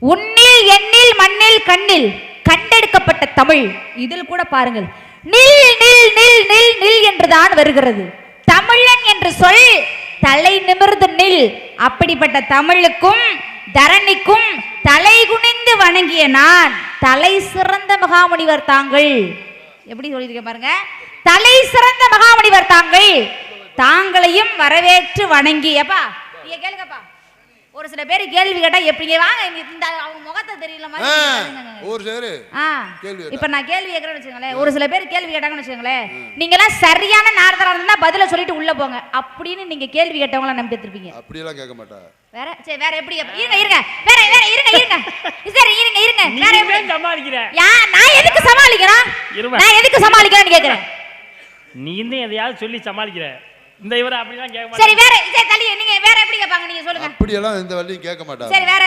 உன்னில் எண்ணில் மண்ணில் கண்ணில் கண்டெடுக்கப்பட்ட தமிழ். இதில் கூட பாருங்கள். நில் நில் நில் நில் நில் என்றுதான் வருகிறது. தமிழன் என்று சொல் தலை நிமிர்ந்து நில். அப்படிப்பட்ட தமிழுக்கும் தரணிக்கும் தலை குனிந்து வணங்கிய நான் தலை சிறந்த மகாமுனிவர் தாங்கள். எப்படி சொல்லியிருக்கேன் பாருங்க? தலை சிறந்த மகாமுனிவர் தாங்கள். தாங்களையும் வரவேற்று வணங்கியப்பா. நீங்க கேளுங்கப்பா. ஒரு சில பேர் கேள்வி கேட்டா எப்படிங்க? வாங்க இந்த அவங்க முகத்தை தெரியல மாதிரி. ஒரு சேரு ஆ கேள்வி. இப்ப நான் கேள்வி கேட்கறேன்னு வச்சுக்கோங்களேன். ஒரு சில பேர் கேள்வி கேட்டாங்கன்னு வச்சுக்கோங்களேன். நீங்க எல்லாம் சரியான நேரத்துல இருந்தா பதில சொல்லிட்டு உள்ள போங்க. அப்படின்னு நீங்க கேள்வி கேட்டவங்கள நம்பி எடுத்திருப்பீங்க. அப்படியெல்லாம் கேட்க மாட்டா. வேற சரி வேற எப்படி இருங்க இருங்க. வேற வேற இருங்க இருங்க. சரி இருங்க இருங்க. வேற எப்படி? ஏன் சமாளிக்கிற யா நான் எதுக்கு சமாளிக்கிறேன். நான் எதுக்கு சமாளிக்கிறேன்னு கேக்குறேன். நீ தான் எதையாவது சொல்லி சமாளிக்கிற இந்த இவரை அப்படிலாம் கேட்க சரி வேற சரி தள்ளி நீங்க வேற எப்படி இந்த வள்ளியும் வழியும் கேட்க மாட்டாங்க. சரி வேற